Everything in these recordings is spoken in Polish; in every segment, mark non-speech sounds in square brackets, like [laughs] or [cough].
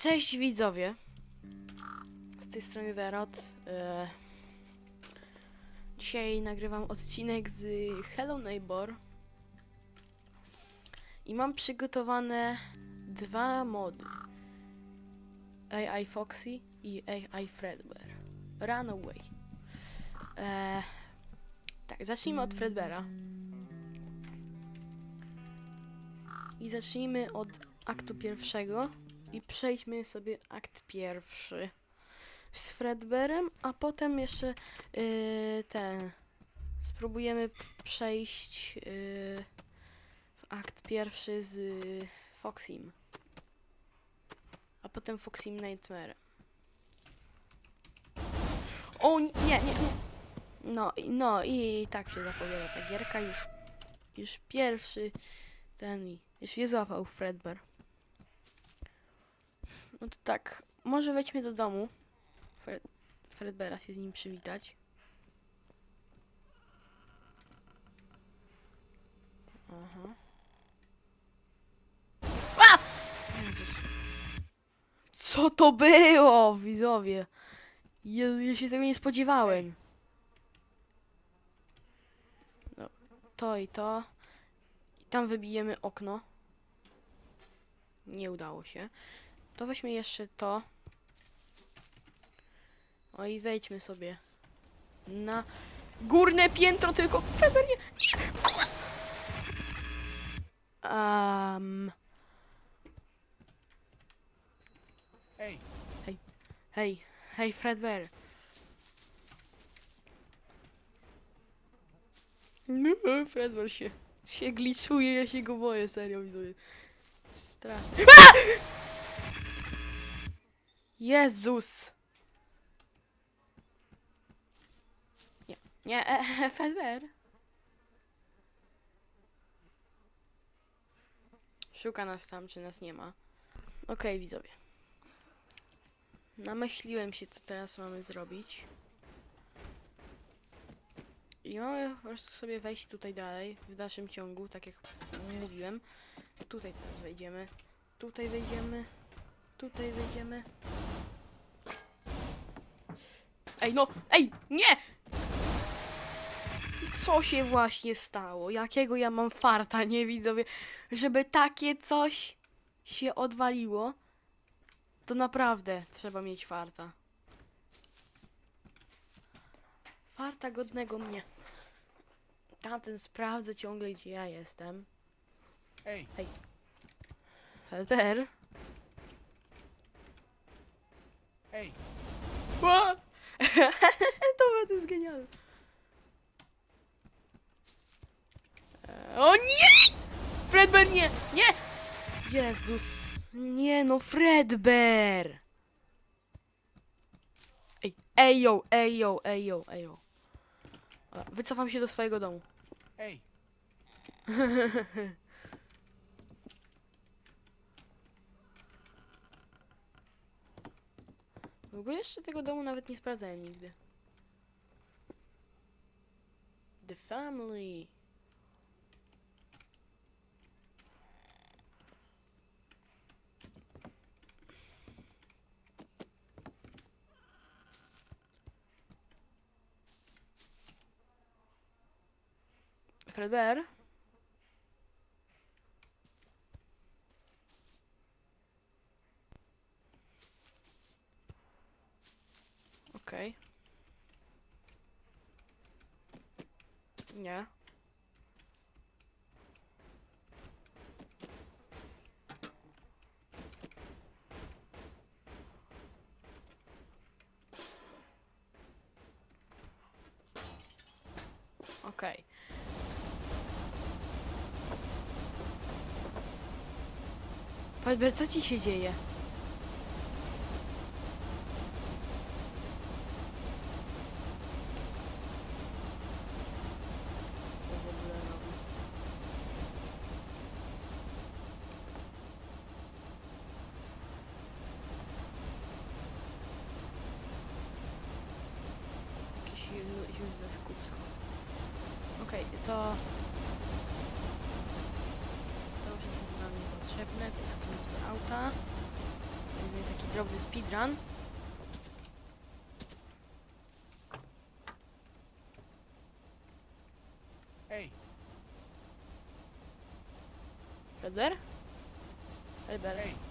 Cześć widzowie. Z tej strony Werot. E, Dzisiaj nagrywam odcinek z Hello Neighbor. I mam przygotowane dwa mody. AI Foxy i AI Fredbear. Runaway. E, tak, zacznijmy od Fredbeara. I zacznijmy od aktu pierwszego i przejdźmy sobie akt pierwszy z Fredberem, a potem jeszcze yy, ten spróbujemy przejść yy, w akt pierwszy z yy, Foxim. A potem Foxim Nightmare. O nie, nie, nie. No, no i tak się zapowiada ta gierka już już pierwszy ten już je złapał Fredbear. No to tak, może wejdźmy do domu. Fred, Fredbera się z nim przywitać. Aha. A! Jezus. Co to było, widzowie? Jezu, ja się tego nie spodziewałem. No, to i to. I tam wybijemy okno. Nie udało się. To weźmy jeszcze to. O i wejdźmy sobie na górne piętro, tylko Fredber nie. nie! Um, Hey, hej, hej Fredbear. No, Fredbear się, się gliczuje, ja się go boję, serio widzowie. Strasznie. [laughs] Jezus! Nie, nie, e, e, Fredbear. Szuka nas tam, czy nas nie ma. Okej, widzowie. Namyśliłem się, co teraz mamy zrobić. I mamy po prostu sobie wejść tutaj dalej, w dalszym ciągu, tak jak mówiłem. Tutaj teraz wejdziemy. Tutaj wejdziemy. Tutaj wejdziemy. Ej, no! Ej, nie! Co się właśnie stało? Jakiego ja mam farta, nie widzowie? Żeby takie coś się odwaliło, to naprawdę trzeba mieć farta. Farta godnego mnie. Tamten sprawdza ciągle, gdzie ja jestem. hey, Helper. Ła! [laughs] to to jest genialne. O nie! Fredbear nie! Nie! Jezus! Nie no, Fredbear! Ej, ejo, ejo, ejo, ejo. Wycofam się do swojego domu. hey, [laughs] W ogóle jeszcze tego domu nawet nie sprawdzałem nigdy. The family. Fredbear? Okej. Nie. Okej. Palber, co ci się dzieje? Co to w ogóle robi? Jakiś. Okej, to... To już jest nam niepotrzebne, to jest klucz do auta. Weźmiemy taki drobny speedrun. Hey, Feder? Feder. hey,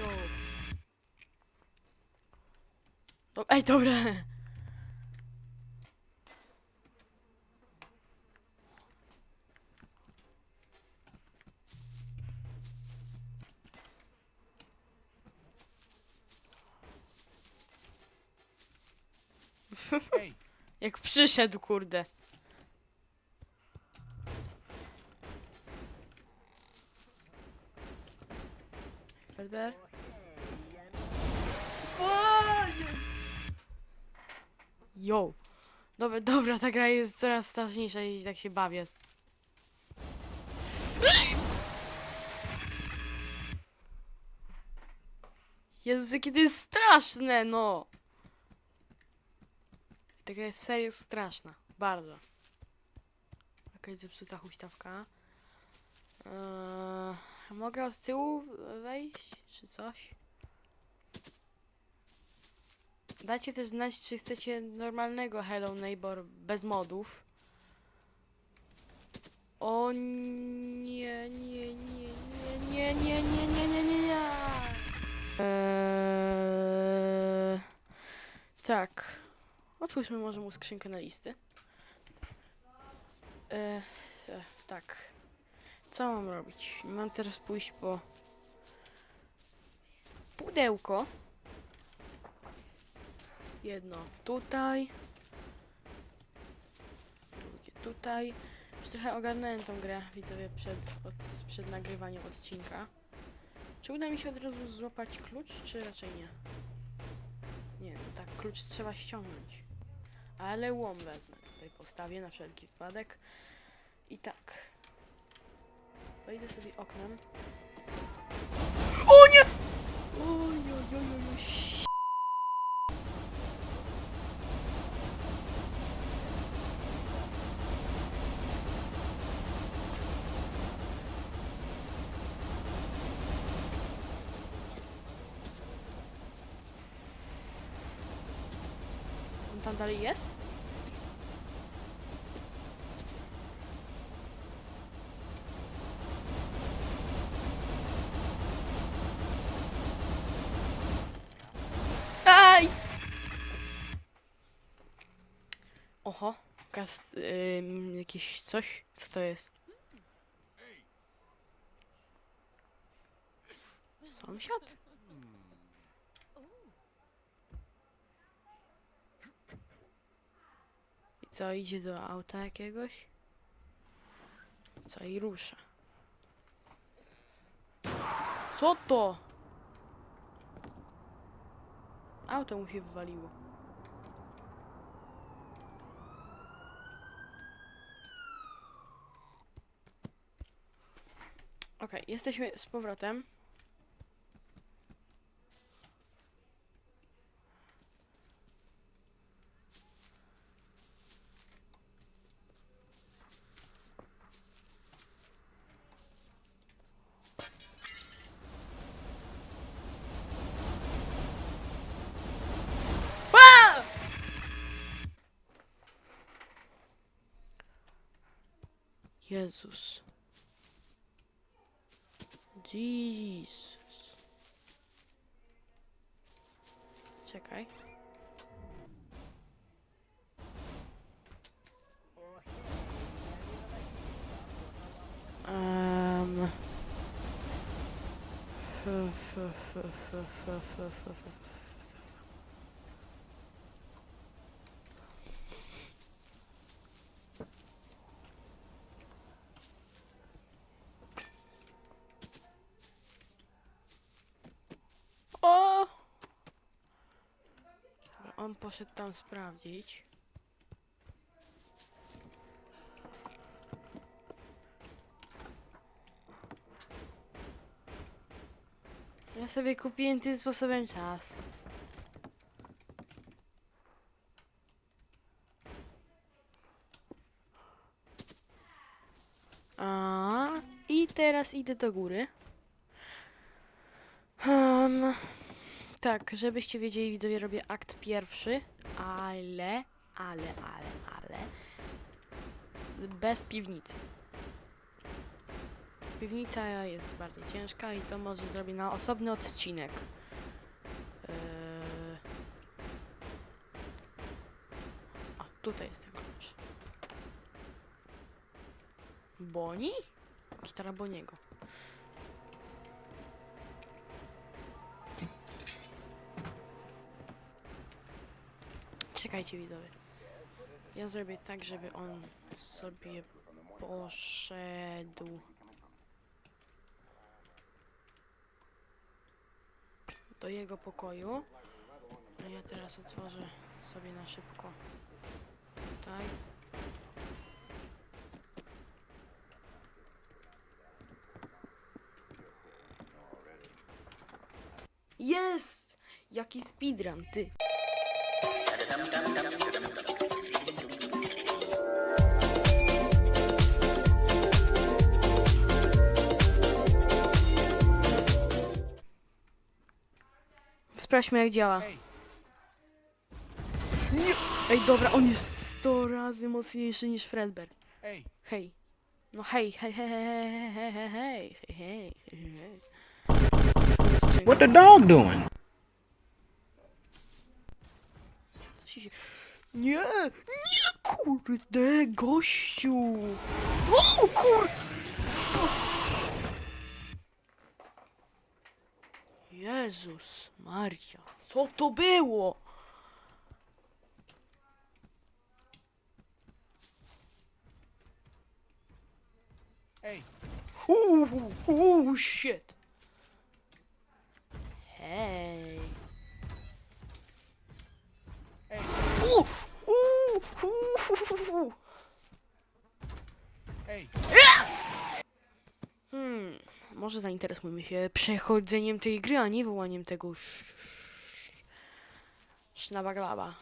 Yo. O, ej, dobra. [laughs] Jak przyszedł, kurde. Felber? Yo! Dobra, [laughs] dobra, ta gra jest coraz straszniejsza i tak się bawię. [gasps] Jezus, jakie to jest straszne, no! Ta gra jest serio straszna. Bardzo. Jakaś zepsuta huśtawka. Eee, mogę od tyłu wejść, czy coś? Dajcie też znać, czy chcecie normalnego Hello Neighbor bez modów. O nie, nie, nie, nie, nie, nie, nie, nie, nie, nie, nie. Eee, tak. Otwórzmy może mu skrzynkę na listy. E, e, tak. Co mam robić? Mam teraz pójść po pudełko. Jedno tutaj. Drugie tutaj. Już trochę ogarnąłem tą grę, widzowie, przed, od, przed nagrywaniem odcinka. Czy uda mi się od razu złapać klucz, czy raczej nie? Nie, no tak, klucz trzeba ściągnąć. Ale łom wezmę. Tutaj postawię na wszelki wypadek. I tak. Wejdę sobie oknem. O nie! Oj, oj, oj, oj, oj. Tam dalej jest? Aj! Oho, ym, jakieś coś? Co to jest? Sąsiad? I co, idzie do auta jakiegoś? Co, i rusza. Co to? Auto mu się wywaliło. Okej, jesteśmy z powrotem. Jezus. Jesus. Czekaj. Um. poszedł tam sprawdzić. Ja sobie kupiłem tym sposobem czas. A i teraz idę do góry. Tak, żebyście wiedzieli, widzowie, robię akt pierwszy, ale, ale, ale, ale bez piwnicy. Piwnica jest bardzo ciężka i to może zrobię na osobny odcinek. Eee... A, tutaj jest ten klucz. Boni? Gitara Boniego. Czekajcie widzowie. Ja zrobię tak, żeby on sobie poszedł do jego pokoju. A ja teraz otworzę sobie na szybko tutaj. Jest! Jaki speedrun, ty! Sprawdźmy jak działa. Nie. Ej, dobra, on jest 100 razy mocniejszy niż Fredbear. hey, Hej. No hej, hej, hej, hej, hej, hej, hej, hej, hej, hej, hej. What the dog doing? Co się? Nie! Nie, kurde, gościu! O, kur... Jezus Maria, co to było? hey, Uuu, uuu, shit. Hej. Uuu, uuu, uuu. hey, Hmm, może zainteresujmy się przechodzeniem tej gry, a nie wołaniem tego sz... Sznabaglaba.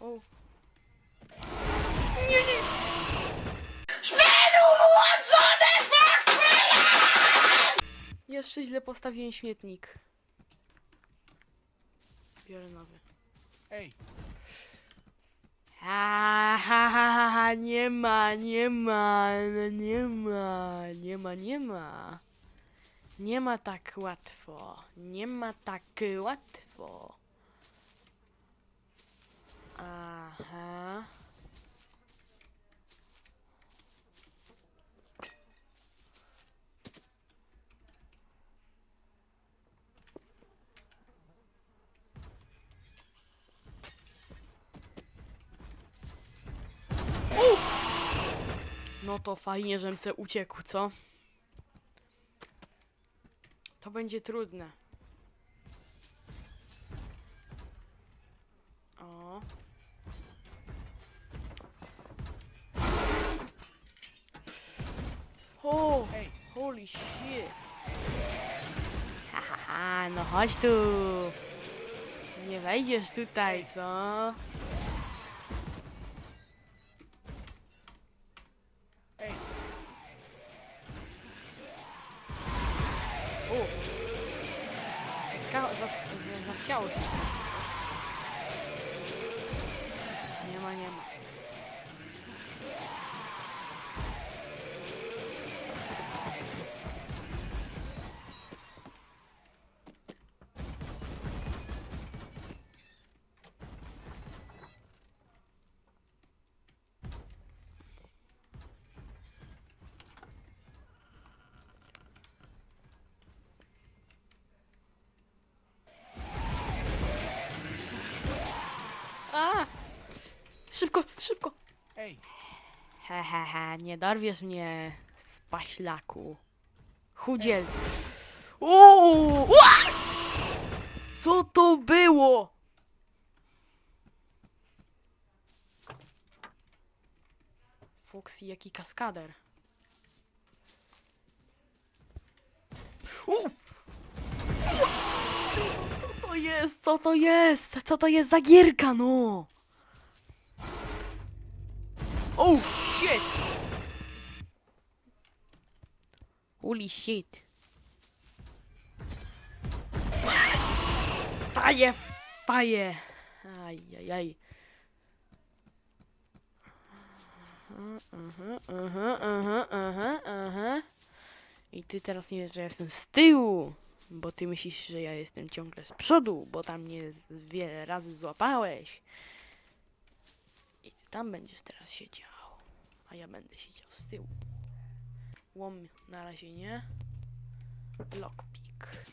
O. Jeszcze źle postawiłem śmietnik. Biorę nowy. Ha, ha, ha, ha, ha, nie ma, nie ma, no nie ma, nie ma, nie ma. Nie ma tak łatwo. Nie ma tak łatwo. Aha. No to fajnie, żem se uciekł, co? To będzie trudne. O. O, holy shit. Ha, ha, ha, no chodź tu. Nie wejdziesz tutaj, co? Szybko, szybko! hey, He, he, he, nie dorwiesz mnie, spaślaku. Chudzielcu. Uuu! Ua! Co to było? Foxy, jaki kaskader. Uuu! Co to jest? jest? Co to jest? Co to jest za gierka, no? Oh, shit! Holy shit. Daje faje! Ajajaj. Aha, aha, aha, aha, aha. I ty teraz nie wiesz, że ja jestem z tyłu, bo ty myślisz, że ja jestem ciągle z przodu, bo tam mnie wiele razy złapałeś. Tam będziesz teraz siedział, a ja będę siedział z tyłu. Łom na razie nie. Lockpick.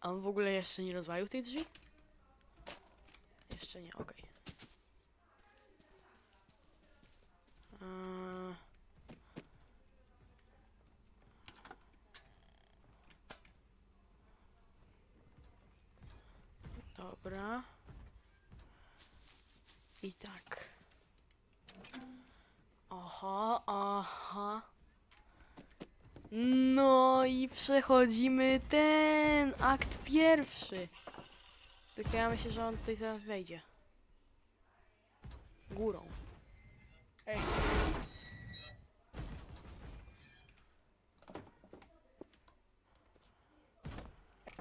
A on w ogóle jeszcze nie rozwalił tej drzwi? Jeszcze nie, okej. Eee. Dobra. I tak. Aha, aha. No i przechodzimy ten akt pierwszy. Tylko ja myślę, że on tutaj zaraz wejdzie. Górą. Ej,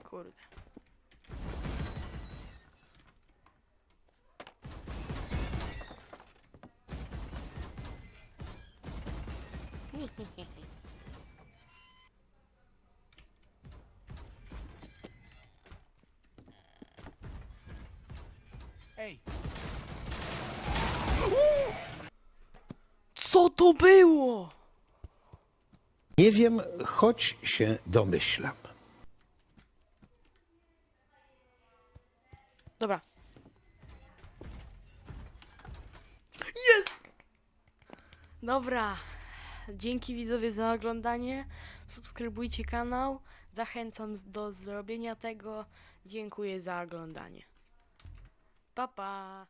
Kurde. Ej, Co to było? Nie wiem, choć się domyślam. Dobra. Jest! Dobra. Dzięki widzowie za oglądanie. Subskrybujcie kanał. Zachęcam do zrobienia tego. Dziękuję za oglądanie. Pa pa!